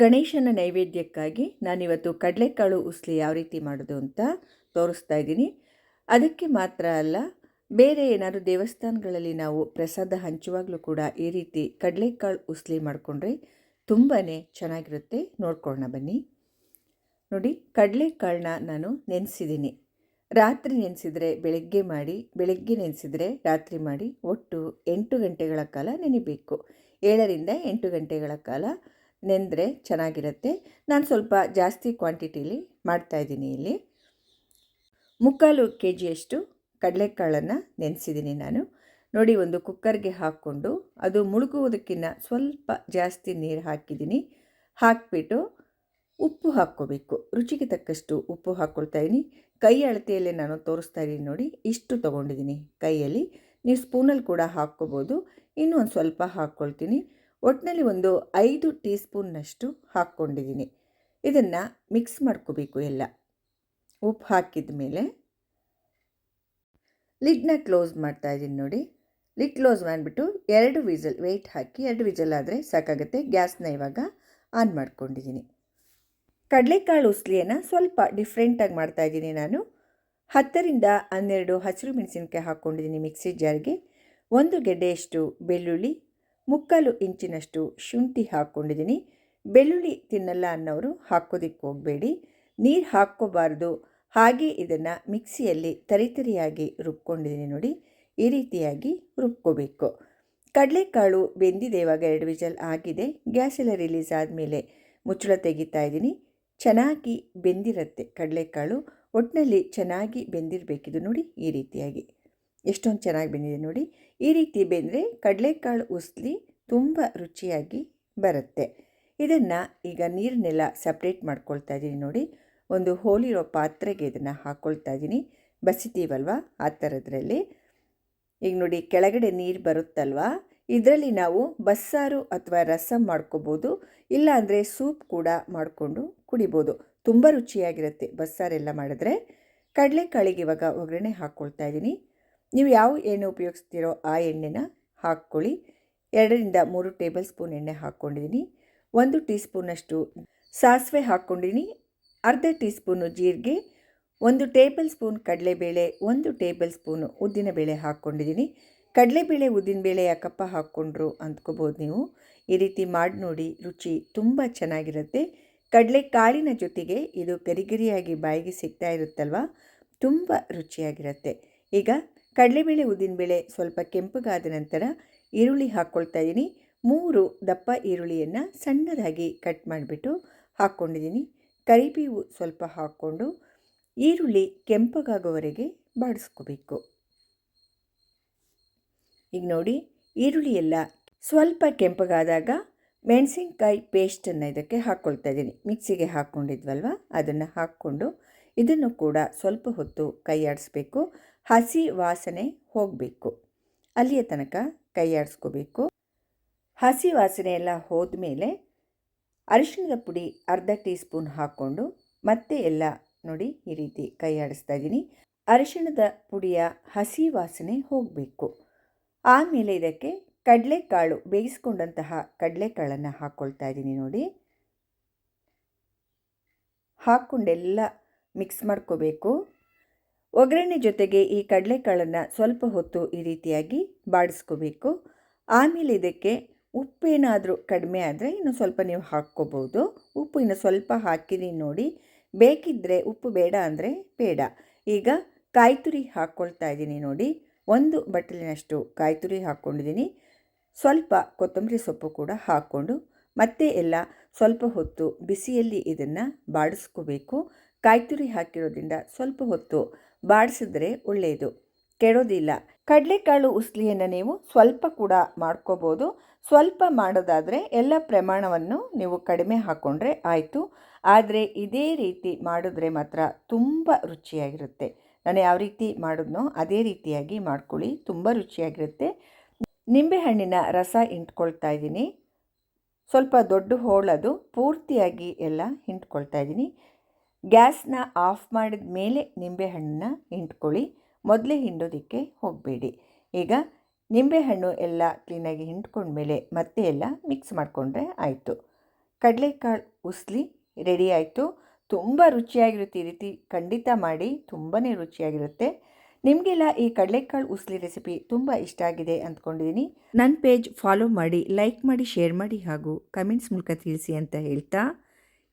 ಗಣೇಶನ ನೈವೇದ್ಯಕ್ಕಾಗಿ ನಾನಿವತ್ತು ಕಡಲೆಕಾಳು ಉಸ್ಲಿ ಯಾವ ರೀತಿ ಮಾಡೋದು ಅಂತ ತೋರಿಸ್ತಾ ಇದ್ದೀನಿ. ಅದಕ್ಕೆ ಮಾತ್ರ ಅಲ್ಲ, ಬೇರೆ ಏನಾದರೂ ದೇವಸ್ಥಾನಗಳಲ್ಲಿ ನಾವು ಪ್ರಸಾದ ಹಂಚುವಾಗಲೂ ಕೂಡ ಈ ರೀತಿ ಕಡಲೆಕಾಳು ಉಸ್ಲಿ ಮಾಡಿಕೊಂಡ್ರೆ ತುಂಬಾ ಚೆನ್ನಾಗಿರುತ್ತೆ. ನೋಡ್ಕೊಳ್ಳೋಣ ಬನ್ನಿ. ನೋಡಿ, ಕಡಲೆಕಾಳನ್ನ ನಾನು ನೆನೆಸಿದ್ದೀನಿ. ರಾತ್ರಿ ನೆನೆಸಿದರೆ ಬೆಳಗ್ಗೆ ಮಾಡಿ, ಬೆಳಗ್ಗೆ ನೆನೆಸಿದರೆ ರಾತ್ರಿ ಮಾಡಿ ಒಟ್ಟು ಎಂಟು ಗಂಟೆಗಳ ಕಾಲ ನೆನಿಬೇಕು. ಏಳರಿಂದ ಎಂಟು ಗಂಟೆಗಳ ಕಾಲ ನೆಂದರೆ ಚೆನ್ನಾಗಿರುತ್ತೆ. ನಾನು ಸ್ವಲ್ಪ ಜಾಸ್ತಿ ಕ್ವಾಂಟಿಟೀಲಿ ಮಾಡ್ತಾಯಿದ್ದೀನಿ ಇಲ್ಲಿ. ಮುಕ್ಕಾಲು ಕೆ ಜಿಯಷ್ಟು ಕಡಲೆಕಾಳನ್ನು ನೆನೆಸಿದ್ದೀನಿ ನಾನು. ನೋಡಿ ಒಂದು ಕುಕ್ಕರ್ಗೆ ಹಾಕ್ಕೊಂಡು ಅದು ಮುಳುಗುವುದಕ್ಕಿಂತ ಸ್ವಲ್ಪ ಜಾಸ್ತಿ ನೀರು ಹಾಕಿದ್ದೀನಿ. ಹಾಕಿಬಿಟ್ಟು ಉಪ್ಪು ಹಾಕ್ಕೋಬೇಕು. ರುಚಿಗೆ ತಕ್ಕಷ್ಟು ಉಪ್ಪು ಹಾಕ್ಕೊಳ್ತಾ ಇದ್ದೀನಿ. ಕೈ ಅಳತೆಯಲ್ಲೇ ನಾನು ತೋರಿಸ್ತಾ ಇದ್ದೀನಿ ನೋಡಿ. ಇಷ್ಟು ತೊಗೊಂಡಿದ್ದೀನಿ ಕೈಯಲ್ಲಿ. ನೀವು ಸ್ಪೂನಲ್ಲಿ ಕೂಡ ಹಾಕ್ಕೋಬೋದು. ಇನ್ನೂ ಒಂದು ಸ್ವಲ್ಪ ಹಾಕ್ಕೊಳ್ತೀನಿ. ಒಟ್ಟಿನಲ್ಲಿ ಒಂದು ಐದು ಟೀ ಸ್ಪೂನ್ನಷ್ಟು ಹಾಕ್ಕೊಂಡಿದ್ದೀನಿ. ಇದನ್ನು ಮಿಕ್ಸ್ ಮಾಡ್ಕೋಬೇಕು ಎಲ್ಲ. ಉಪ್ಪು ಹಾಕಿದ ಮೇಲೆ ಲಿಡ್ನ ಕ್ಲೋಸ್ ಮಾಡ್ತಾ ಇದ್ದೀನಿ ನೋಡಿ. ಲಿಡ್ ಕ್ಲೋಸ್ ಮಾಡಿಬಿಟ್ಟು ಎರಡು ವಿಸಲ್ ವೆಯ್ಟ್ ಹಾಕಿ ಎರಡು ವಿಸಲ್ ಆದರೆ ಸಾಕಾಗುತ್ತೆ. ಗ್ಯಾಸ್ನ ಇವಾಗ ಆನ್ ಮಾಡ್ಕೊಂಡಿದ್ದೀನಿ. ಕಡಲೆಕಾಳು ಉಸ್ಲಿಯನ್ನು ಸ್ವಲ್ಪ ಡಿಫ್ರೆಂಟಾಗಿ ಮಾಡ್ತಾಯಿದ್ದೀನಿ ನಾನು. ಹತ್ತರಿಂದ ಹನ್ನೆರಡು ಹಸಿರು ಮೆಣಸಿನ್ಕಾಯಿ ಹಾಕ್ಕೊಂಡಿದ್ದೀನಿ ಮಿಕ್ಸಿ ಜಾರ್ಗೆ ಒಂದು ಗೆಡ್ಡೆಯಷ್ಟು ಬೆಳ್ಳುಳ್ಳಿ ಮುಕ್ಕಾಲು ಇಂಚಿನಷ್ಟು ಶುಂಠಿ ಹಾಕ್ಕೊಂಡಿದ್ದೀನಿ. ಬೆಳ್ಳುಳ್ಳಿ ತಿನ್ನಲ್ಲ ಅನ್ನೋರು ಹಾಕೋದಿಕ್ಕೆ ಹೋಗಬೇಡಿ. ನೀರು ಹಾಕ್ಕೋಬಾರ್ದು. ಹಾಗೆ ಇದನ್ನು ಮಿಕ್ಸಿಯಲ್ಲಿ ತರಿತರಿಯಾಗಿ ರುಬ್ಕೊಂಡಿದ್ದೀನಿ ನೋಡಿ. ಈ ರೀತಿಯಾಗಿ ರುಬ್ಕೋಬೇಕು. ಕಡಲೆಕಾಳು ಬೆಂದಿದೆ ಇವಾಗ ಎರಡು ವಿಜಲ್ ಆಗಿದೆ. ಗ್ಯಾಸೆಲ್ಲ ರಿಲೀಸ್ ಆದಮೇಲೆ ಮುಚ್ಚಳ ತೆಗಿತಾ ಇದ್ದೀನಿ. ಚೆನ್ನಾಗಿ ಬೆಂದಿರುತ್ತೆ ಕಡಲೆಕಾಳು. ಒಟ್ಟಿನಲ್ಲಿ ಚೆನ್ನಾಗಿ ಬೆಂದಿರಬೇಕಿದು ನೋಡಿ ಈ ರೀತಿಯಾಗಿ. ಎಷ್ಟೊಂದು ಚೆನ್ನಾಗಿ ಬೆಂದಿದೆ ನೋಡಿ. ಈ ರೀತಿ ಬೆಂದರೆ ಕಡಲೆಕಾಳು ಉಸ್ಲಿ ತುಂಬ ರುಚಿಯಾಗಿ ಬರುತ್ತೆ. ಇದನ್ನು ಈಗ ನೀರನ್ನೆಲ್ಲ ಸಪ್ರೇಟ್ ಮಾಡ್ಕೊಳ್ತಾ ಇದ್ದೀನಿ ನೋಡಿ. ಒಂದು ಹೋಲಿರೋ ಪಾತ್ರೆಗೆ ಇದನ್ನು ಹಾಕ್ಕೊಳ್ತಾ ಇದ್ದೀನಿ ಬಸಿತೀವಲ್ವ? ಆ ಥರದ್ರಲ್ಲಿ. ಈಗ ನೋಡಿ ಕೆಳಗಡೆ ನೀರು ಬರುತ್ತಲ್ವಾ? ಇದರಲ್ಲಿ ನಾವು ಬಸ್ಸಾರು ಅಥವಾ ರಸಂ ಮಾಡ್ಕೋಬೋದು. ಇಲ್ಲಾಂದರೆ ಸೂಪ್ ಕೂಡ ಮಾಡಿಕೊಂಡು ಕುಡಿಬೋದು. ತುಂಬ ರುಚಿಯಾಗಿರುತ್ತೆ ಬಸ್ಸಾರೆಲ್ಲ ಮಾಡಿದ್ರೆ. ಕಡಲೆಕಾಳಿಗೆ ಇವಾಗ ಒಗ್ಗರಣೆ ಹಾಕ್ಕೊಳ್ತಾ ಇದ್ದೀನಿ ನೀವು ಯಾವ ಎಣ್ಣೆ ಉಪಯೋಗಿಸ್ತೀರೋ ಆ ಎಣ್ಣೆನ ಹಾಕ್ಕೊಳ್ಳಿ. ಎರಡರಿಂದ ಮೂರು ಟೇಬಲ್ ಸ್ಪೂನ್ ಎಣ್ಣೆ ಹಾಕ್ಕೊಂಡಿದ್ದೀನಿ. ಒಂದು ಟೀ ಸ್ಪೂನಷ್ಟು ಸಾಸಿವೆ ಹಾಕ್ಕೊಂಡಿದ್ದೀನಿ. ಅರ್ಧ ಟೀ ಸ್ಪೂನು ಜೀರಿಗೆ, ಒಂದು ಟೇಬಲ್ ಸ್ಪೂನ್ ಕಡಲೆಬೇಳೆ, ಒಂದು ಟೇಬಲ್ ಸ್ಪೂನು ಉದ್ದಿನಬೇಳೆ ಹಾಕ್ಕೊಂಡಿದ್ದೀನಿ. ಕಡಲೆಬೇಳೆ, ಉದ್ದಿನಬೇಳೆ ಯಾಕಪ್ಪ ಹಾಕ್ಕೊಂಡ್ರು ಅಂದ್ಕೋಬೋದು ನೀವು. ಈ ರೀತಿ ಮಾಡಿ ನೋಡಿ, ರುಚಿ ತುಂಬ ಚೆನ್ನಾಗಿರುತ್ತೆ. ಕಡಲೆ ಕಾಳಿನ ಜೊತೆಗೆ ಇದು ಗರಿಗರಿಯಾಗಿ ಬಾಯಿಗೆ ಸಿಗ್ತಾ ಇರುತ್ತಲ್ವ? ತುಂಬ ರುಚಿಯಾಗಿರುತ್ತೆ. ಈಗ ಕಡಲೆಬೇಳೆ ಉದ್ದಿನಬೇಳೆ ಸ್ವಲ್ಪ ಕೆಂಪಗಾದ ನಂತರ ಈರುಳ್ಳಿ ಹಾಕ್ಕೊಳ್ತಾ ಇದ್ದೀನಿ ಮೂರು ದಪ್ಪ ಈರುಳ್ಳಿಯನ್ನು ಸಣ್ಣದಾಗಿ ಕಟ್ ಮಾಡಿಬಿಟ್ಟು ಹಾಕ್ಕೊಂಡಿದ್ದೀನಿ ಕರಿಬೇವು ಸ್ವಲ್ಪ ಹಾಕ್ಕೊಂಡು ಈರುಳ್ಳಿ ಕೆಂಪಗಾಗೋವರೆಗೆ ಬಾಡಿಸ್ಕೋಬೇಕು. ಈಗ ನೋಡಿ, ಈರುಳ್ಳಿ ಎಲ್ಲ ಸ್ವಲ್ಪ ಕೆಂಪಗಾದಾಗ ಮೆಣಸಿನ್ಕಾಯಿ ಪೇಸ್ಟನ್ನು ಇದಕ್ಕೆ ಹಾಕ್ಕೊಳ್ತಾ ಇದ್ದೀನಿ ಮಿಕ್ಸಿಗೆ ಹಾಕ್ಕೊಂಡಿದ್ವಲ್ವ ಅದನ್ನು ಹಾಕ್ಕೊಂಡು ಇದನ್ನು ಕೂಡ ಸ್ವಲ್ಪ ಹೊತ್ತು ಕೈ ಆಡಿಸ್ಬೇಕು ಹಸಿ ವಾಸನೆ ಹೋಗಬೇಕು. ಅಲ್ಲಿಯ ತನಕ ಕೈಯಾಡಿಸ್ಕೋಬೇಕು ಹಸಿ ವಾಸನೆ ಎಲ್ಲ ಹೋದ್ಮೇಲೆ ಅರಿಶಿಣದ ಪುಡಿ ಅರ್ಧ ಟೀ ಸ್ಪೂನ್ ಹಾಕ್ಕೊಂಡು ಮತ್ತೆ ಎಲ್ಲ ನೋಡಿ ಈ ರೀತಿ ಕೈ ಆಡಿಸ್ತಾ ಇದ್ದೀನಿ. ಅರಿಶಿಣದ ಪುಡಿಯ ಹಸಿ ವಾಸನೆ ಹೋಗಬೇಕು. ಆಮೇಲೆ ಇದಕ್ಕೆ ಕಡಲೆಕಾಳು, ಬೇಯಿಸ್ಕೊಂಡಂತಹ ಕಡಲೆಕಾಳನ್ನು ಹಾಕ್ಕೊಳ್ತಾ ಇದ್ದೀನಿ ನೋಡಿ. ಹಾಕ್ಕೊಂಡೆಲ್ಲ ಮಿಕ್ಸ್ ಮಾಡ್ಕೋಬೇಕು. ಒಗ್ಗರಣೆ ಜೊತೆಗೆ ಈ ಕಡಲೆಕಾಳನ್ನು ಸ್ವಲ್ಪ ಹೊತ್ತು ಈ ರೀತಿಯಾಗಿ ಬಾಡಿಸ್ಕೋಬೇಕು. ಆಮೇಲೆ ಇದಕ್ಕೆ ಉಪ್ಪೇನಾದರೂ ಕಡಿಮೆ ಆದರೆ ಇನ್ನು ಸ್ವಲ್ಪ ನೀವು ಹಾಕ್ಕೋಬೋದು. ಉಪ್ಪು ಇನ್ನು ಸ್ವಲ್ಪ ಹಾಕಿದ್ದೀನಿ ನೋಡಿ. ಬೇಕಿದ್ದರೆ ಉಪ್ಪು ಬೇಡ ಅಂದರೆ ಬೇಡ. ಈಗ ಕಾಯಿ ತುರಿ ಹಾಕ್ಕೊಳ್ತಾ ಇದ್ದೀನಿ ನೋಡಿ. ಒಂದು ಬಟ್ಟಲಿನಷ್ಟು ಕಾಯಿ ತುರಿ ಹಾಕ್ಕೊಂಡಿದ್ದೀನಿ. ಸ್ವಲ್ಪ ಕೊತ್ತಂಬರಿ ಸೊಪ್ಪು ಕೂಡ ಹಾಕ್ಕೊಂಡು ಮತ್ತೆ ಎಲ್ಲ ಸ್ವಲ್ಪ ಹೊತ್ತು ಬಿಸಿಯಲ್ಲಿ ಇದನ್ನು ಬಾಡಿಸ್ಕೋಬೇಕು. ಕಾಯಿ ತುರಿ ಹಾಕಿರೋದ್ರಿಂದ ಸ್ವಲ್ಪ ಹೊತ್ತು ಬಾಡಿಸಿದ್ರೆ ಒಳ್ಳೆಯದು ಕೆಡೋದಿಲ್ಲ. ಕಡಲೆಕಾಳು ಉಸ್ಲಿಯನ್ನು ನೀವು ಸ್ವಲ್ಪ ಕೂಡ ಮಾಡ್ಕೋಬೋದು. ಸ್ವಲ್ಪ ಮಾಡೋದಾದರೆ ಎಲ್ಲ ಪ್ರಮಾಣವನ್ನು ನೀವು ಕಡಿಮೆ ಹಾಕ್ಕೊಂಡ್ರೆ ಆಯಿತು. ಆದರೆ ಇದೇ ರೀತಿ ಮಾಡಿದ್ರೆ ಮಾತ್ರ ತುಂಬ ರುಚಿಯಾಗಿರುತ್ತೆ. ನಾನು ಯಾವ ರೀತಿ ಮಾಡಿದ್ನೋ ಅದೇ ರೀತಿಯಾಗಿ ಮಾಡ್ಕೊಳ್ಳಿ. ತುಂಬ ರುಚಿಯಾಗಿರುತ್ತೆ. ನಿಂಬೆಹಣ್ಣಿನ ರಸ ಹಿಂಟ್ಕೊಳ್ತಾ ಇದ್ದೀನಿ. ಸ್ವಲ್ಪ ದೊಡ್ಡ ಹೋಳದು ಪೂರ್ತಿಯಾಗಿ ಎಲ್ಲ ಹಿಂಟ್ಕೊಳ್ತಾ ಇದ್ದೀನಿ. ಗ್ಯಾಸ್ನ ಆಫ್ ಮಾಡಿದ ಮೇಲೆ ನಿಂಬೆಹಣ್ಣನ್ನ ಹಿಂಡ್ಕೊಳ್ಳಿ ಮೊದಲೇ ಹಿಂಡೋದಕ್ಕೆ ಹೋಗಬೇಡಿ. ಈಗ ನಿಂಬೆಹಣ್ಣು ಎಲ್ಲ ಕ್ಲೀನಾಗಿ ಹಿಂಡ್ಕೊಂಡ್ಮೇಲೆ ಮತ್ತೆ ಎಲ್ಲ ಮಿಕ್ಸ್ ಮಾಡಿಕೊಂಡ್ರೆ ಆಯಿತು. ಕಡಲೆಕಾಳು ಉಸ್ಲಿ ರೆಡಿ ಆಯಿತು. ತುಂಬ ರುಚಿಯಾಗಿರುತ್ತೆ ಈ ರೀತಿ. ಖಂಡಿತ ಮಾಡಿ ತುಂಬಾ ರುಚಿಯಾಗಿರುತ್ತೆ. ನಿಮಗೆಲ್ಲ ಈ ಕಡಲೆಕಾಳು ಉಸ್ಲಿ ರೆಸಿಪಿ ತುಂಬ ಇಷ್ಟ ಆಗಿದೆ ಅಂದ್ಕೊಂಡಿದ್ದೀನಿ ನನ್ನ ಪೇಜ್ ಫಾಲೋ ಮಾಡಿ ಲೈಕ್ ಮಾಡಿ ಶೇರ್ ಮಾಡಿ ಹಾಗೂ ಕಮೆಂಟ್ಸ್ ಮೂಲಕ ತಿಳಿಸಿ ಅಂತ ಹೇಳ್ತಾ